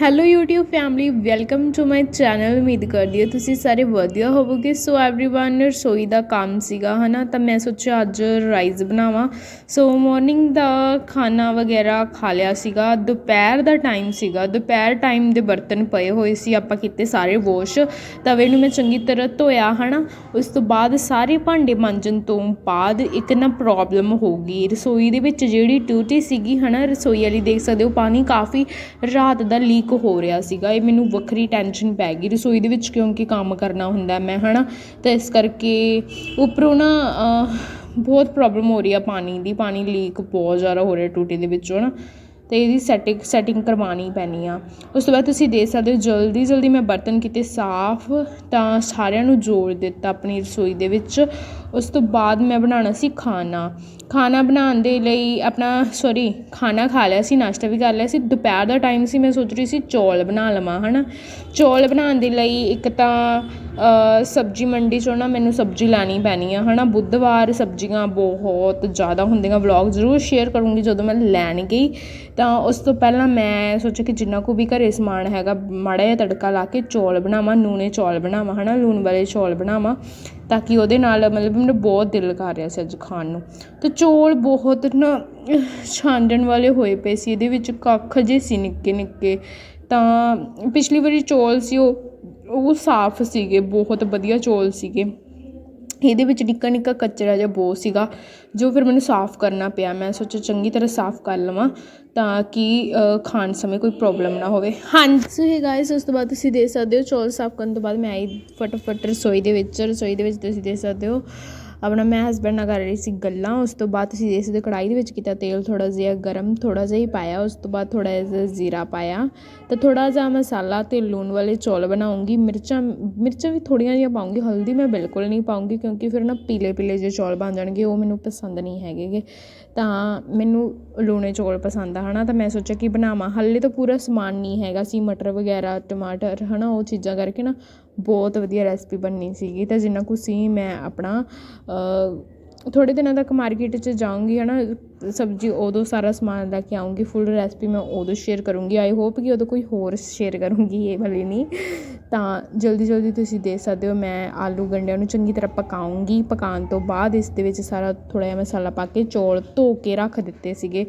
hello YouTube family welcome to my channel ਉਮੀਦ ਕਰਦੀ ਹਾਂ ਤੁਸੀਂ ਸਾਰੇ ਵਧੀਆ ਹੋਵੋਗੇ ਸੋ एवरीवन ਰਸੋਈ ਦਾ ਕੰਮ ਸੀਗਾ ਹਨਾ ਤਾਂ ਮੈਂ ਸੋਚਿਆ ਅੱਜ ਰਾਈਸ ਬਣਾਵਾਂ ਸੋ ਮਾਰਨਿੰਗ ਦਾ ਖਾਣਾ ਵਗੈਰਾ ਖਾ ਲਿਆ ਸੀਗਾ ਦੁਪਹਿਰ ਦਾ ਟਾਈਮ ਸੀਗਾ ਦੁਪਹਿਰ ਟਾਈਮ ਦੇ ਬਰਤਨ ਪਏ ਹੋਏ ਸੀ ਆਪਾਂ ਕੀਤੇ ਸਾਰੇ ਵਾਸ਼ ਤਵੇ ਨੂੰ ਮੈਂ ਚੰਗੀ ਤਰ੍ਹਾਂ ਧੋਇਆ ਹਨਾ ਉਸ ਤੋਂ ਬਾਅਦ ਸਾਰੇ ਭਾਂਡੇ ਮਾਂਜਣ ਤੋਂ ਬਾਅਦ ਇੱਕ ਨਾ ਪ੍ਰੋਬਲਮ ਹੋ ਗਈ ਰਸੋਈ ਦੇ ਵਿੱਚ ਜਿਹੜੀ ਟੂਟੀ ਸੀਗੀ ਹਨਾ ਰਸੋਈ ਵਾਲੀ ਦੇਖ ਸਕਦੇ ਹੋ ਪਾਣੀ ਕਾਫੀ ਰਾਤ ਦਾ ਲੀਕ ਹੋ ਰਿਹਾ ਸੀਗਾ, ਇਹ ਮੈਨੂੰ ਵੱਖਰੀ ਟੈਨਸ਼ਨ ਪੈ ਗਈ ਰਸੋਈ ਦੇ ਵਿੱਚ ਕਿਉਂਕਿ ਕੰਮ ਕਰਨਾ ਹੁੰਦਾ ਮੈਂ ਹੈ ਨਾ ਤਾਂ ਇਸ ਕਰਕੇ ਉੱਪਰੋਂ ਨਾ ਬਹੁਤ ਪ੍ਰੋਬਲਮ ਹੋ ਰਹੀ ਆ ਪਾਣੀ ਦੀ, ਪਾਣੀ ਲੀਕ ਬਹੁਤ ਜ਼ਿਆਦਾ ਹੋ ਰਿਹਾ ਟੂਟੀ ਦੇ ਵਿੱਚੋਂ ਨਾ ਅਤੇ ਇਹਦੀ ਸੈਟਿੰਗ ਸੈਟਿੰਗ ਕਰਵਾਉਣੀ ਪੈਣੀ ਆ। ਉਸ ਤੋਂ ਬਾਅਦ ਤੁਸੀਂ ਦੇਖ ਸਕਦੇ ਹੋ, ਜਲਦੀ ਜਲਦੀ ਮੈਂ ਬਰਤਨ ਕਿਤੇ ਸਾਫ਼, ਤਾਂ ਸਾਰਿਆਂ ਨੂੰ ਜੋੜ ਦਿੱਤਾ ਆਪਣੀ ਰਸੋਈ ਦੇ ਵਿੱਚ। ਉਸ ਤੋਂ ਬਾਅਦ ਮੈਂ ਬਣਾਉਣਾ ਸੀ ਖਾਣਾ। ਖਾਣਾ ਬਣਾਉਣ ਦੇ ਲਈ ਆਪਣਾ ਸੋਰੀ ਖਾਣਾ ਖਾ ਲਿਆ ਸੀ, ਨਾਸ਼ਤਾ ਵੀ ਕਰ ਲਿਆ ਸੀ। ਦੁਪਹਿਰ ਦਾ ਟਾਈਮ ਸੀ, ਮੈਂ ਸੋਚ ਰਹੀ ਸੀ ਚੌਲ ਬਣਾ ਲਵਾਂ ਹੈ ਨਾ ਚੌਲ ਬਣਾਉਣ ਦੇ ਲਈ ਇੱਕ ਤਾਂ ਸਬਜ਼ੀ ਮੰਡੀ 'ਚੋਂ ਨਾ ਮੈਨੂੰ ਸਬਜ਼ੀ ਲੈਣੀ ਪੈਣੀ ਆ ਹੈ ਨਾ ਬੁੱਧਵਾਰ ਸਬਜ਼ੀਆਂ ਬਹੁਤ ਜ਼ਿਆਦਾ ਹੁੰਦੀਆਂ ਵਲੌਗ ਜ਼ਰੂਰ ਸ਼ੇਅਰ ਕਰੂੰਗੀ ਜਦੋਂ ਮੈਂ ਲੈਣ ਗਈ। ਤਾਂ ਉਸ ਤੋਂ ਪਹਿਲਾਂ ਮੈਂ ਸੋਚਿਆ ਕਿ ਜਿੰਨਾ ਕੁ ਵੀ ਘਰੇ ਸਮਾਨ ਹੈਗਾ, ਮਾੜਾ ਜਿਹਾ ਤੜਕਾ ਲਾ ਕੇ ਚੌਲ ਬਣਾਵਾਂ ਨੂਨੇ ਚੌਲ ਬਣਾਵਾਂ ਹੈ ਨਾ ਲੂਣ ਵਾਲੇ ਚੌਲ ਬਣਾਵਾਂ। ਤਾਂ ਕਿ ਉਹਦੇ ਨਾਲ ਮਤਲਬ ਮੈਨੂੰ ਬਹੁਤ ਦਿਲ ਕਰ ਰਿਹਾ ਸੀ ਅੱਜ ਖਾਣ ਨੂੰ। ਤੇ ਚੌਲ ਬਹੁਤ ਨਾ ਛਾਂਡਣ ਵਾਲੇ ਹੋਏ ਪਏ ਸੀ, ਇਹਦੇ ਵਿੱਚ ਕੱਖ ਜਿਹੇ ਸੀ ਨਿੱਕੇ ਨਿੱਕੇ। ਤਾਂ ਪਿਛਲੀ ਵਾਰੀ ਚੌਲ ਸੀ ਉਹ ਉਹ ਸਾਫ਼ ਸੀਗੇ, ਬਹੁਤ ਵਧੀਆ ਚੌਲ ਸੀਗੇ। ਇਹਦੇ ਵਿੱਚ ਨਿੱਕਾ ਨਿੱਕਾ ਕਚਰਾ ਜਿਹਾ ਬਹੁਤ ਸੀਗਾ, ਜੋ ਫਿਰ ਮੈਨੂੰ ਸਾਫ਼ ਕਰਨਾ ਪਿਆ। ਮੈਂ ਸੋਚਿਆ ਚੰਗੀ ਤਰ੍ਹਾਂ ਸਾਫ਼ ਕਰ ਲਵਾਂ ਤਾਂ ਕਿ ਖਾਣ ਸਮੇਂ ਕੋਈ ਪ੍ਰੋਬਲਮ ਨਾ ਹੋਵੇ। ਹਾਂਜੀ। ਸੋ ਇਹ ਗਾਇਸ ਉਸ ਤੋਂ ਬਾਅਦ ਤੁਸੀਂ ਦੇਖ ਸਕਦੇ ਹੋ ਚੌਲ ਸਾਫ਼ ਕਰਨ ਤੋਂ ਬਾਅਦ ਮੈਂ ਆਈ ਫਟਾਫਟ ਰਸੋਈ ਦੇ ਵਿੱਚ। ਰਸੋਈ ਦੇ ਵਿੱਚ ਤੁਸੀਂ ਦੇਖ ਸਕਦੇ ਹੋ। ਆਪਣਾ ਮੈਂ ਹਸਬੈਂਡ ਨਾਲ ਕਰ ਰਹੀ ਸੀ ਗੱਲਾਂ, ਉਸ ਤੋਂ ਬਾਅਦ ਤੁਸੀਂ ਦੇਖ ਸਕਦੇ ਹੋ ਦੇ ਵਿੱਚ ਕੀਤਾ, ਤੇਲ ਥੋੜ੍ਹਾ ਜਿਹਾ ਗਰਮ, ਥੋੜ੍ਹਾ ਜਿਹਾ ਹੀ ਪਾਇਆ, ਉਸ ਤੋਂ ਬਾਅਦ ਥੋੜ੍ਹਾ ਜਿਹਾ ਜ਼ੀਰਾ ਪਾਇਆ। ਅਤੇ ਥੋੜ੍ਹਾ ਜਿਹਾ ਮਸਾਲਾ ਅਤੇ ਲੂਣ ਵਾਲੇ ਚੌਲ ਬਣਾਉਂਗੀ, ਮਿਰਚਾਂ ਮਿਰਚਾਂ ਵੀ ਥੋੜ੍ਹੀਆਂ ਜਿਹੀਆਂ ਪਾਉਂਗੀ, ਹਲਦੀ ਮੈਂ ਬਿਲਕੁਲ ਨਹੀਂ ਪਾਉਂਗੀ, ਕਿਉਂਕਿ ਫਿਰ ਨਾ ਪੀਲੇ ਪੀਲੇ ਜਿਹੇ ਚੌਲ ਬਣ ਜਾਣਗੇ, ਉਹ ਮੈਨੂੰ ਪਸੰਦ ਨਹੀਂ ਹੈਗੇਗੇ ਤਾਂ ਮੈਨੂੰ ਲੂਣੇ ਚੌਲ ਪਸੰਦ ਆ ਨਾ ਤਾਂ ਮੈਂ ਸੋਚਿਆ ਕਿ ਬਣਾਵਾਂ? ਹਾਲੇ ਤਾਂ ਪੂਰਾ ਸਮਾਨ ਨਹੀਂ ਹੈਗਾ, ਸੀ ਮਟਰ ਵਗੈਰਾ, ਟਮਾਟਰ ਹੈ ਨਾ ਉਹ ਚੀਜ਼ਾਂ ਕਰਕੇ ਨਾ ਬਹੁਤ ਵਧੀਆ ਰੈਸਪੀ ਬਣਨੀ ਸੀਗੀ, ਤਾਂ ਜਿੰਨਾ ਕੁ ਸੀ ਮੈਂ ਆਪਣਾ ਥੋੜ੍ਹੇ ਦਿਨਾਂ ਤੱਕ ਮਾਰਕੀਟ 'ਚ ਜਾਊਂਗੀ ਹੈ ਨਾ ਸਬਜ਼ੀ ਉਦੋਂ ਸਾਰਾ ਸਮਾਨ ਲੈ ਕੇ ਆਊਂਗੀ ਫੁੱਲ ਰੈਸਪੀ ਮੈਂ ਉਦੋਂ ਸ਼ੇਅਰ ਕਰੂੰਗੀ। ਆਈ ਹੋਪ ਕਿ ਉਦੋਂ ਕੋਈ ਹੋਰ ਸ਼ੇਅਰ ਕਰੂੰਗੀ, ਇਹ ਵਾਲੀ ਨਹੀਂ। ਤਾਂ ਜਲਦੀ ਜਲਦੀ ਤੁਸੀਂ ਦੇ ਸਕਦੇ ਹੋ, ਮੈਂ ਆਲੂ ਗੰਢਿਆਂ ਨੂੰ ਚੰਗੀ ਤਰ੍ਹਾਂ ਪਕਾਉਂਗੀ ਪਕਾਉਣ ਤੋਂ ਬਾਅਦ ਇਸ ਦੇ ਵਿੱਚ ਸਾਰਾ ਥੋੜ੍ਹਾ ਜਿਹਾ ਮਸਾਲਾ ਪਾ ਕੇ ਚੌਲ ਧੋ ਕੇ ਰੱਖ ਦਿੱਤੇ ਸੀਗੇ।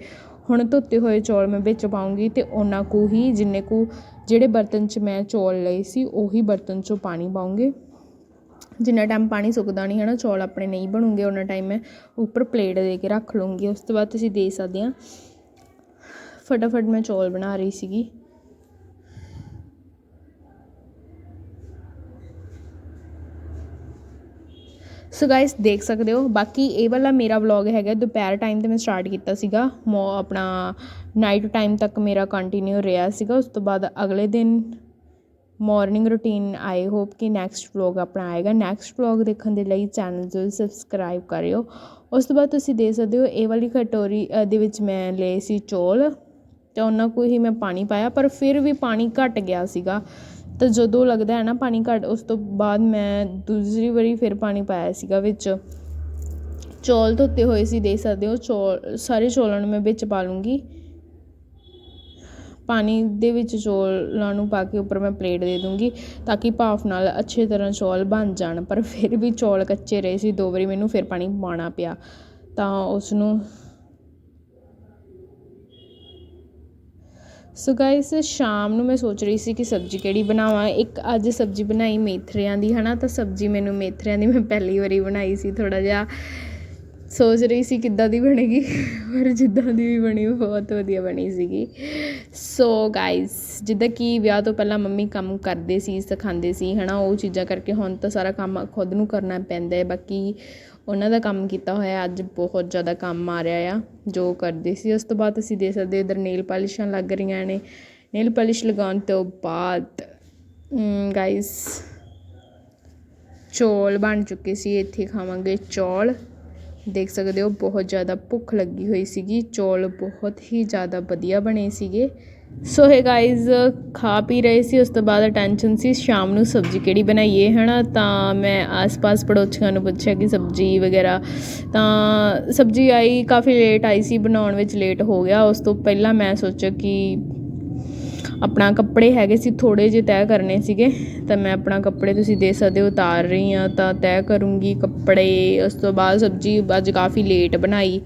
ਹੁਣ ਧੋਤੇ ਹੋਏ ਚੌਲ ਮੈਂ ਵਿੱਚ ਪਾਉਂਗੀ ਤੇ ਉਹਨਾਂ ਕੁ ਹੀ, ਜਿੰਨੇ ਕੁ ਜਿਹੜੇ ਬਰਤਨ 'ਚ ਮੈਂ ਚੌਲ ਲਏ ਸੀ, ਉਹੀ ਬਰਤਨ 'ਚੋਂ ਪਾਣੀ ਪਾਉਂਗੇ ਜਿੰਨਾ ਟਾਈਮ ਪਾਣੀ ਸੁੱਕਦਾ ਨਹੀਂ ਹੈ ਨਾ ਚੌਲ ਆਪਣੇ ਨਹੀਂ ਬਣੂਗੇ ਉਹਨਾਂ ਟਾਈਮ ਮੈਂ ਉੱਪਰ ਪਲੇਟ ਦੇ ਕੇ ਰੱਖ ਲੂੰਗੀ। ਉਸ ਤੋਂ ਬਾਅਦ ਤੁਸੀਂ ਦੇਖ ਸਕਦੇ ਆ। ਫਟਾਫਟ ਮੈਂ ਚੌਲ ਬਣਾ ਰਹੀ ਸੀਗੀ। ਸੋ ਗਾਇਸ ਦੇਖ ਸਕਦੇ ਹੋ, ਬਾਕੀ ਇਹ ਵਾਲਾ ਮੇਰਾ ਵਲੌਗ ਹੈਗਾ, ਦੁਪਹਿਰ ਟਾਈਮ ਤੇ ਮੈਂ ਸਟਾਰਟ ਕੀਤਾ ਸੀਗਾ। ਮੋ ਆਪਣਾ ਨਾਈਟ ਟਾਈਮ ਤੱਕ ਮੇਰਾ ਕੰਟੀਨਿਊ ਰਿਹਾ ਸੀਗਾ। ਉਸ ਤੋਂ ਬਾਅਦ ਅਗਲੇ ਦਿਨ ਮੋਰਨਿੰਗ ਰੂਟੀਨ ਆਈ ਹੋਪ ਕਿ ਨੈਕਸਟ ਵਲੋਗ ਆਪਣਾ ਆਏਗਾ। ਨੈਕਸਟ ਵਲੋਗ ਦੇਖਣ ਦੇ ਲਈ ਚੈਨਲ ਜ਼ਰੂਰ ਸਬਸਕ੍ਰਾਈਬ ਕਰਿਓ। ਉਸ ਤੋਂ ਬਾਅਦ ਤੁਸੀਂ ਦੇਖ ਸਕਦੇ ਹੋ, ਇਹ ਵਾਲੀ ਕਟੋਰੀ ਦੇ ਵਿੱਚ ਮੈਂ ਲਏ ਸੀ ਚੌਲ ਤੇ ਉਹਨਾਂ ਕੋ ਹੀ ਮੈਂ ਪਾਣੀ ਪਾਇਆ, ਪਰ ਫਿਰ ਵੀ ਪਾਣੀ ਘਟ ਗਿਆ ਸੀਗਾ। ਤਾਂ ਜਦੋਂ ਲੱਗਦਾ ਹੈ ਨਾ ਪਾਣੀ ਘੱਟ, ਉਸ ਤੋਂ ਬਾਅਦ ਮੈਂ ਦੂਸਰੀ ਵਾਰੀ ਫਿਰ ਪਾਣੀ ਪਾਇਆ ਸੀਗਾ ਵਿੱਚ। ਚੌਲ ਧੋਤੇ ਹੋਏ ਸੀ, ਦੇਖ ਸਕਦੇ ਹੋ, ਚੌਲ, ਸਾਰੇ ਚੌਲਾਂ ਨੂੰ ਮੈਂ ਵਿੱਚ ਪਾ ਲੂੰਗੀ। ਪਾਣੀ ਦੇ ਵਿੱਚ ਚੌਲਾਂ ਨੂੰ ਪਾ ਕੇ ਉੱਪਰ ਮੈਂ ਪਲੇਟ ਦੇ ਦੂੰਗੀ ਤਾਂ ਕਿ ਭਾਫ ਨਾਲ ਅੱਛੇ ਤਰ੍ਹਾਂ ਚੌਲ ਬਣ ਜਾਣ। ਪਰ ਫਿਰ ਵੀ ਚੌਲ ਕੱਚੇ ਰਹੇ ਸੀ, ਦੋ ਵਾਰੀ ਮੈਨੂੰ ਫਿਰ ਪਾਣੀ ਪਾਉਣਾ ਪਿਆ। ਤਾਂ ਉਸਨੂੰ ਸੋ ਗਾਇਸ ਸ਼ਾਮ ਨੂੰ ਮੈਂ ਸੋਚ ਰਹੀ ਸੀ ਕਿ ਸਬਜ਼ੀ ਕਿਹੜੀ ਬਣਾਵਾਂ। ਇੱਕ ਅੱਜ ਸਬਜ਼ੀ ਬਣਾਈ ਮੇਥਰਿਆਂ ਦੀ, ਹਨਾ? ਤਾਂ ਸਬਜ਼ੀ ਮੈਨੂੰ ਮੇਥਰਿਆਂ ਦੀ ਮੈਂ ਪਹਿਲੀ ਵਾਰੀ ਬਣਾਈ ਸੀ ਥੋੜਾ ਜਿਹਾ। ਸੋਚ ਰਹੀ ਸੀ ਕਿੱਦਾਂ ਦੀ ਬਣੇਗੀ, ਪਰ ਜਿੱਦਾਂ ਦੀ ਵੀ ਬਣੀ, ਉਹ ਬਹੁਤ ਵਧੀਆ ਬਣੀ ਸੀਗੀ। ਸੋ ਗਾਇਸ ਜਿੱਦਾਂ ਕਿ ਵਿਆਹ ਤੋਂ ਪਹਿਲਾਂ ਮੰਮੀ ਕੰਮ ਕਰਦੇ ਸੀ, ਸਿਖਾਉਂਦੇ ਸੀ ਹੈ ਨਾ ਉਹ ਚੀਜ਼ਾਂ ਕਰਕੇ ਹੁਣ ਤਾਂ ਸਾਰਾ ਕੰਮ ਖੁਦ ਨੂੰ ਕਰਨਾ ਪੈਂਦਾ ਹੈ। ਬਾਕੀ ਉਹਨਾਂ ਦਾ ਕੰਮ ਕੀਤਾ ਹੋਇਆ, ਅੱਜ ਬਹੁਤ ਜ਼ਿਆਦਾ ਕੰਮ ਆ ਰਿਹਾ ਆ, ਜੋ ਕਰਦੇ ਸੀ। ਉਸ ਤੋਂ ਬਾਅਦ ਅਸੀਂ ਦੇਖ ਸਕਦੇ ਇਧਰ ਨੇਲ ਪਾਲਿਸ਼ਾਂ ਲੱਗ ਰਹੀਆਂ ਨੇ। ਨੇਲ ਪਾਲਿਸ਼ ਲਗਾਉਣ ਤੋਂ ਬਾਅਦ ਗਾਇਸ ਚੌਲ ਬਣ ਚੁੱਕੇ ਸੀ, ਇੱਥੇ ਖਾਵਾਂਗੇ ਚੌਲ। ਦੇਖ ਸਕਦੇ ਹੋ, ਬਹੁਤ ਜ਼ਿਆਦਾ ਭੁੱਖ ਲੱਗੀ ਹੋਈ ਸੀਗੀ। ਚੌਲ ਬਹੁਤ ਹੀ ਜ਼ਿਆਦਾ ਵਧੀਆ ਬਣੇ ਸੀਗੇ। ਸੋ ਹੈ ਗਾਇਜ਼ ਖਾ ਪੀ ਰਹੇ ਸੀ, ਉਸ ਤੋਂ ਬਾਅਦ ਅਟੈਂਸ਼ਨ ਸੀ, ਸ਼ਾਮ ਨੂੰ ਸਬਜ਼ੀ ਕਿਹੜੀ ਬਣਾਈਏ, ਹਨਾ? ਤਾਂ ਮੈਂ ਆਸ-ਪਾਸ ਪੜੋਸੀਆਂ ਨੂੰ ਪੁੱਛਿਆ ਕਿ ਸਬਜ਼ੀ ਵਗੈਰਾ। ਤਾਂ ਸਬਜ਼ੀ ਆਈ, ਕਾਫੀ ਲੇਟ ਆਈ ਸੀ, ਬਣਾਉਣ ਵਿੱਚ ਲੇਟ ਹੋ ਗਿਆ। ਉਸ ਤੋਂ ਪਹਿਲਾਂ ਮੈਂ ਸੋਚਿਆ ਕਿ ਆਪਣਾ ਕੱਪੜੇ ਹੈਗੇ ਸੀ, ਥੋੜ੍ਹੇ ਜਿਹੇ ਤੈਅ ਕਰਨੇ ਸੀਗੇ। ਤਾਂ ਮੈਂ ਆਪਣਾ ਕੱਪੜੇ ਤੁਸੀਂ ਦੇ ਸਕਦੇ ਹੋ, ਉਤਾਰ ਰਹੀ ਹਾਂ, ਤਾਂ ਤੈਅ ਕਰੂੰਗੀ ਕੱਪੜੇ। ਉਸ ਤੋਂ ਬਾਅਦ ਸਬਜ਼ੀ ਅੱਜ ਕਾਫੀ ਲੇਟ ਬਣਾਈ।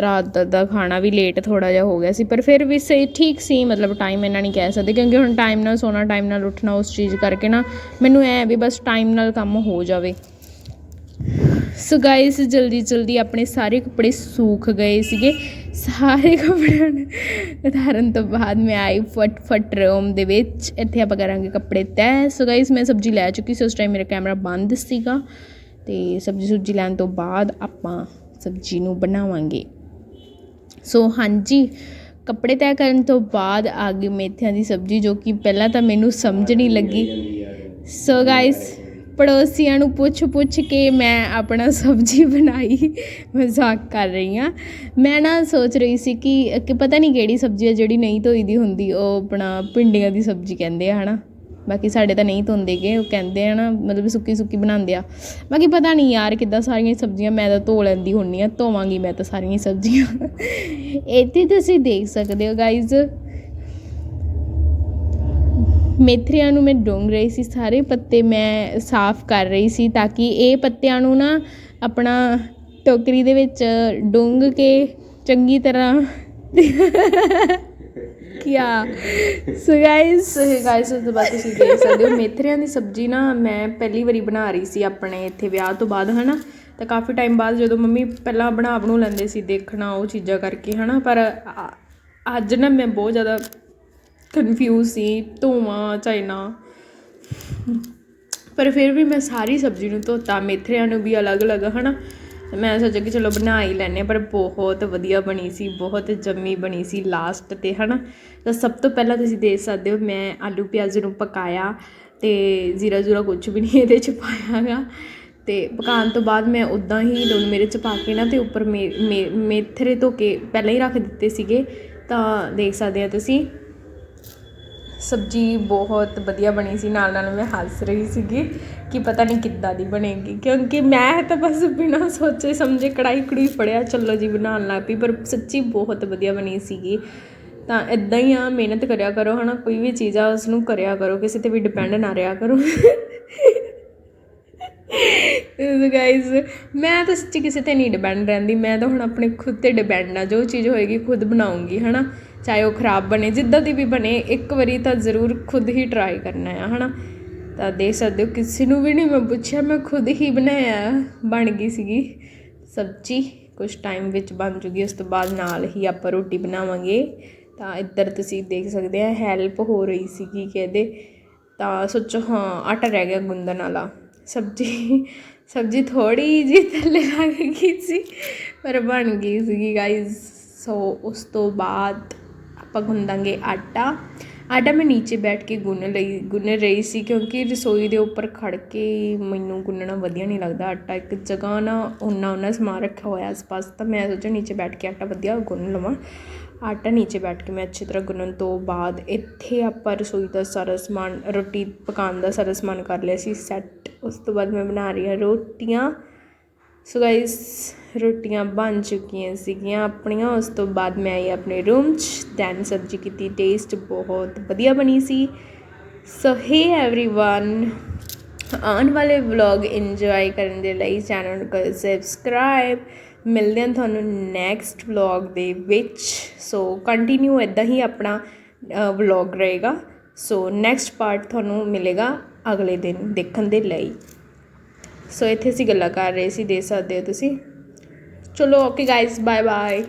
ਰਾਤ ਦਾ- ਦਾ ਖਾਣਾ ਵੀ ਲੇਟ ਥੋੜਾ ਜਿਹਾ ਹੋ ਗਿਆ ਸੀ, ਪਰ ਫਿਰ ਵੀ ਸਹੀ, ਠੀਕ ਸੀ। ਮਤਲਬ ਟਾਈਮ ਇਹਨਾਂ ਨਹੀਂ ਕਹਿ ਸਕਦੇ, ਕਿਉਂਕਿ ਹੁਣ ਟਾਈਮ ਨਾਲ ਸੋਣਾ ਟਾਈਮ ਨਾਲ ਉੱਠਣਾ, ਉਸ ਚੀਜ਼ ਕਰਕੇ ਨਾ, ਮੈਨੂੰ ਐ ਵੀ ਬਸ ਟਾਈਮ ਨਾਲ ਕੰਮ ਹੋ ਜਾਵੇ। ਸੋ ਗਾਇਸ ਜਲਦੀ ਜਲਦੀ ਆਪਣੇ ਸਾਰੇ ਕੱਪੜੇ ਸੂਖ ਗਏ ਸੀਗੇ। ਸਾਰੇ ਕੱਪੜਿਆਂ ਨੂੰ ਉਤਾਰਨ ਤੋਂ ਬਾਅਦ ਮੈਂ ਆਈ ਫਟ ਫਟ ਰੂਮ ਦੇ ਵਿੱਚ। ਇੱਥੇ ਆਪਾਂ ਕਰਾਂਗੇ ਕੱਪੜੇ ਤੈਅ। ਸੋ ਗਾਇਸ ਮੈਂ ਸਬਜ਼ੀ ਲੈ ਚੁੱਕੀ ਸੀ, ਉਸ ਟਾਈਮ ਮੇਰਾ ਕੈਮਰਾ ਬੰਦ ਸੀਗਾ। ਤੇ ਸਬਜ਼ੀ ਸੁਬਜ਼ੀ ਲੈਣ ਤੋਂ ਬਾਅਦ ਆਪਾਂ ਸਬਜ਼ੀ ਨੂੰ ਬਣਾਵਾਂਗੇ। ਸੋ ਹਾਂਜੀ, ਕੱਪੜੇ ਤੈਅ ਕਰਨ ਤੋਂ ਬਾਅਦ ਆ ਗਈ ਮੇਥਿਆਂ ਦੀ ਸਬਜ਼ੀ, ਜੋ ਕਿ ਪਹਿਲਾਂ ਤਾਂ ਮੈਨੂੰ ਸਮਝ ਨਹੀਂ ਲੱਗੀ। ਸੋ ਗਾਇਸ ਪੜੋਸੀਆਂ ਨੂੰ ਪੁੱਛ ਪੁੱਛ ਕੇ ਮੈਂ ਆਪਣਾ ਸਬਜ਼ੀ ਬਣਾਈ, ਮਜ਼ਾਕ ਕਰ ਰਹੀ ਹਾਂ। ਮੈਂ ਨਾ ਸੋਚ ਰਹੀ ਸੀ ਕਿ ਕਿ ਪਤਾ ਨਹੀਂ ਕਿਹੜੀ ਸਬਜ਼ੀ ਹੈ ਜਿਹੜੀ ਨਹੀਂ ਧੋਈ ਦੀ ਹੁੰਦੀ, ਉਹ ਆਪਣਾ ਭਿੰਡੀਆਂ ਦੀ ਸਬਜ਼ੀ ਕਹਿੰਦੇ ਆ, ਹਨਾ। ਬਾਕੀ ਸਾਡੇ ਤਾਂ ਨਹੀਂ ਧੋਂਦੇਗੇ ਉਹ ਕਹਿੰਦੇ ਆ ਨਾ, ਮਤਲਬ ਸੁੱਕੀ ਸੁੱਕੀ ਬਣਾਉਂਦੇ ਆ। ਬਾਕੀ ਪਤਾ ਨਹੀਂ ਯਾਰ ਕਿੱਦਾਂ ਸਾਰੀਆਂ ਸਬਜ਼ੀਆਂ ਮੈਂ ਤਾਂ ਧੋ ਲੈਂਦੀ ਹੁੰਨੀ ਆ ਧੋਵਾਂਗੀ ਮੈਂ ਤਾਂ ਸਾਰੀਆਂ ਸਬਜ਼ੀਆਂ। ਇੱਥੇ ਤੁਸੀਂ ਦੇਖ ਸਕਦੇ ਹੋ ਗਾਇਜ਼ ਮੇਥਰਿਆਂ ਨੂੰ ਮੈਂ ਡੋਂਗ ਰਹੀ ਸੀ, ਸਾਰੇ ਪੱਤੇ ਮੈਂ ਸਾਫ਼ ਕਰ ਰਹੀ ਸੀ ਤਾਂ ਕਿ ਇਹ ਪੱਤਿਆਂ ਨੂੰ ਨਾ ਆਪਣਾ ਟੋਕਰੀ ਦੇ ਵਿੱਚ ਡੁੰਗ ਕੇ ਚੰਗੀ ਤਰ੍ਹਾਂ ਕਿਆ? ਸੋ ਗਾਇਸ ਗਾਇਸ ਉਸ ਤੋਂ ਬਾਅਦ ਤੁਸੀਂ ਦੇਖ ਸਕਦੇ ਹੋ, ਮੇਥਰਿਆਂ ਦੀ ਸਬਜ਼ੀ ਨਾ ਮੈਂ ਪਹਿਲੀ ਵਾਰੀ ਬਣਾ ਰਹੀ ਸੀ ਆਪਣੇ ਇੱਥੇ ਵਿਆਹ ਤੋਂ ਬਾਅਦ, ਹਨਾ? ਤਾਂ ਕਾਫੀ ਟਾਈਮ ਬਾਅਦ ਜਦੋਂ ਮੰਮੀ ਪਹਿਲਾਂ ਬਣਾ ਬਣੂ ਲੈਂਦੇ ਸੀ ਦੇਖਣਾ, ਉਹ ਚੀਜ਼ਾਂ ਕਰਕੇ, ਹਨਾ? ਪਰ ਅੱਜ ਨਾ ਮੈਂ ਬਹੁਤ ਜ਼ਿਆਦਾ ਕਨਫਿਊਜ਼ ਸੀ ਧੋਵਾਂ ਚਾਈਨਾ ਪਰ ਫਿਰ ਵੀ ਮੈਂ ਸਾਰੀ ਸਬਜ਼ੀ ਨੂੰ ਧੋਤਾ, ਮੇਥਰਿਆਂ ਨੂੰ ਵੀ ਅਲੱਗ-ਅਲੱਗ, ਹਨਾ? ਤੇ ਮੈਂ ਸੋਚਿਆ ਕਿ ਚਲੋ ਬਣਾ ਹੀ ਲੈਨੇ ਪਰ ਬਹੁਤ ਵਧੀਆ ਬਣੀ ਸੀ, ਬਹੁਤ ਜੰਮੀ ਬਣੀ ਸੀ ਲਾਸਟ ਤੇ, ਹਨਾ? ਤਾਂ ਸਭ ਤੋਂ ਪਹਿਲਾਂ ਤੁਸੀਂ ਦੇਖ ਸਕਦੇ ਹੋ, ਮੈਂ ਆਲੂ ਪਿਆਜ਼ ਨੂੰ ਪਕਾਇਆ ਤੇ ਜ਼ੀਰਾ ਜ਼ੂਰਾ ਕੁਝ ਵੀ ਨਹੀਂ ਇਹਦੇ ਚ ਪਾਇਆਗਾ ਤੇ ਪਕਾਉਣ ਤੋਂ ਬਾਅਦ ਮੈਂ ਉਦਾਂ ਹੀ ਲੂਣ ਮਿਰਚ ਪਾ ਕੇ ਨਾ ਤੇ ਉੱਪਰ ਮੇ- ਮੇ- ਮੇਥਰੇ ਧੋ ਕੇ ਪਹਿਲਾਂ ਹੀ ਰੱਖ ਦਿੱਤੇ ਸੀਗੇ। ਤਾਂ ਦੇਖ ਸਕਦੇ ਆ ਤੁਸੀਂ। ਸਬਜੀ ਬਹੁਤ ਵਧੀਆ ਬਣੀ ਸੀ। ਨਾਲ ਨਾਲ ਮੈਂ ਹੱਸ ਰਹੀ ਸੀਗੀ ਕਿ ਪਤਾ ਨਹੀਂ ਕਿੱਦਾਂ ਦੀ ਬਣੇਗੀ। ਕਿਉਂਕਿ ਮੈਂ ਤਾਂ ਬਸ ਬਿਨਾਂ ਸੋਚੇ ਸਮਝੇ ਕੜਾਈ ਕੜੂਈ ਫੜਿਆ, ਚੱਲੋ ਜੀ ਬਣਾਉਣ ਲੱਗ ਪਈ। ਪਰ ਸੱਚੀ ਬਹੁਤ ਵਧੀਆ ਬਣੀ ਸੀਗੀ। ਤਾਂ ਇਦਾਂ ਹੀ ਆ, ਮਿਹਨਤ ਕਰਿਆ ਕਰੋ, ਹਨਾ। ਕੋਈ ਵੀ ਚੀਜ਼ ਆ ਉਸ ਨੂੰ ਕਰਿਆ ਕਰੋ। ਕਿਸੇ ਤੇ ਵੀ ਡਿਪੈਂਡ ਨਾ ਰਿਹਾ ਕਰੋ। ਗਾਇਜ਼ ਮੈਂ ਤਾਂ ਸੱਚੀ ਕਿਸੇ ਤੇ ਨਹੀਂ ਡਿਪੈਂਡ ਰਹਿੰਦੀ। ਮੈਂ ਤਾਂ ਹੁਣ ਆਪਣੇ ਖੁਦ ਤੇ ਡਿਪੈਂਡ ਆ। ਜੋ ਚੀਜ਼ ਹੋਏਗੀ, ਖੁਦ ਬਣਾਉਂਗੀ, ਹਨਾ। ਚਾਹੇ ਉਹ ਖਰਾਬ ਬਣੇ, ਜਿੱਦਾਂ ਦੀ ਵੀ ਬਣੇ, ਇੱਕ ਵਾਰੀ ਤਾਂ ਜ਼ਰੂਰ ਖੁਦ ਹੀ ਟਰਾਈ ਕਰਨਾ ਆ, ਹਨਾ? ਤਾਂ ਦੇਖ ਸਕਦੇ ਹੋ, ਕਿਸੇ ਨੂੰ ਵੀ ਨਹੀਂ ਮੈਂ ਪੁੱਛਿਆ, ਮੈਂ ਖੁਦ ਹੀ ਬਣਾਇਆ, ਬਣ ਗਈ ਸੀਗੀ ਸਬਜ਼ੀ। ਕੁਝ ਟਾਈਮ ਵਿੱਚ ਬਣ ਜੂਗੀ, ਉਸ ਤੋਂ ਬਾਅਦ ਨਾਲ ਹੀ ਆਪਾਂ ਰੋਟੀ ਬਣਾਵਾਂਗੇ। ਤਾਂ ਇੱਧਰ ਤੁਸੀਂ ਦੇਖ ਸਕਦੇ ਆ ਹੈਲਪ ਹੋ ਰਹੀ ਸੀਗੀ ਕਿ ਇਹਦੇ ਤਾਂ ਸੋਚੋ, ਹਾਂ, ਆਟਾ ਰਹਿ ਗਿਆ ਗੁੰਦਨ ਵਾਲਾ। ਸਬਜ਼ੀ ਸਬਜ਼ੀ ਥੋੜੀ ਜਿਹੀ ਥੱਲੇ ਲੱਗ ਗਈ ਸੀ, ਪਰ ਬਣ ਗਈ ਸੀਗੀ ਗਾਇਜ਼ ਸੋ ਉਸ ਤੋਂ ਬਾਅਦ ਆਪਾਂ ਗੁੰਦਾਂਗੇ ਆਟਾ। ਆਟਾ ਮੈਂ ਨੀਚੇ ਬੈਠ ਕੇ ਗੁੰਨ ਲਈ, ਗੁੰਨ ਰਹੀ ਸੀ ਕਿਉਂਕਿ ਰਸੋਈ ਦੇ ਉੱਪਰ ਖੜ ਕੇ ਮੈਨੂੰ ਗੁੰਨਣਾ ਵਧੀਆ ਨਹੀਂ ਲੱਗਦਾ। ਆਟਾ ਇੱਕ ਜਗ੍ਹਾ ਨਾ ਉਹਨਾਂ ਉਹਨਾਂ ਸਮਾਨ ਰੱਖਿਆ ਹੋਇਆ ਆਸ-ਪਾਸ, ਤਾਂ ਮੈਂ ਸੋਚਿਆ ਨੀਚੇ ਬੈਠ ਕੇ ਆਟਾ ਵਧੀਆ ਗੁੰਨ ਲਵਾਂ। ਆਟਾ ਨੀਚੇ ਬੈਠ ਕੇ ਮੈਂ ਅੱਛੀ ਤਰ੍ਹਾਂ ਗੁੰਨਣ ਤੋਂ ਬਾਅਦ ਇੱਥੇ ਆਪਾਂ ਰਸੋਈ ਦਾ ਸਾਰਾ ਸਮਾਨ, ਰੋਟੀ ਪਕਾਉਣ ਦਾ ਸਾਰਾ ਸਮਾਨ ਕਰ ਲਿਆ ਸੀ, ਸੈੱਟ। ਉਸ ਤੋਂ ਬਾਅਦ ਮੈਂ ਬਣਾ ਰਹੀ ਹਾਂ ਰੋਟੀਆਂ। ਸੋ ਗਾਇਸ ਰੋਟੀਆਂ ਬਣ ਚੁੱਕੀਆਂ ਸੀਗੀਆਂ ਆਪਣੀਆਂ ਉਸ ਤੋਂ ਬਾਅਦ ਮੈਂ ਆਈ ਆਪਣੇ ਰੂਮ 'ਚ ਦੈਨ ਸਬਜ਼ੀ ਕੀਤੀ ਟੇਸਟ ਬਹੁਤ ਵਧੀਆ ਬਣੀ ਸੀ ਸੋ ਹੇ एवरीवन ਆਉਣ ਵਾਲੇ ਵਲੌਗ ਇੰਜੋਏ ਕਰਨ ਦੇ ਲਈ ਚੈਨਲ ਨੂੰ ਕਰੋ ਸਬਸਕ੍ਰਾਈਬ ਮਿਲਦੇ ਹਾਂ ਤੁਹਾਨੂੰ ਨੈਕਸਟ ਵਲੌਗ ਦੇ ਵਿੱਚ ਸੋ ਕੰਟੀਨਿਊ ਇਦਾਂ ਹੀ ਆਪਣਾ ਵਲੌਗ ਰਹੇਗਾ ਸੋ ਨੈਕਸਟ ਪਾਰਟ ਤੁਹਾਨੂੰ ਮਿਲੇਗਾ ਅਗਲੇ ਦਿਨ ਦੇਖਣ ਦੇ ਲਈ ਸੋ ਇੱਥੇ ਅਸੀਂ ਗੱਲਾਂ ਕਰ ਰਹੇ ਸੀ, ਦੇ ਸਕਦੇ ਹੋ ਤੁਸੀਂ। ਚਲੋ ਓਕੇ ਗਾਇਸ ਬਾਏ ਬਾਏ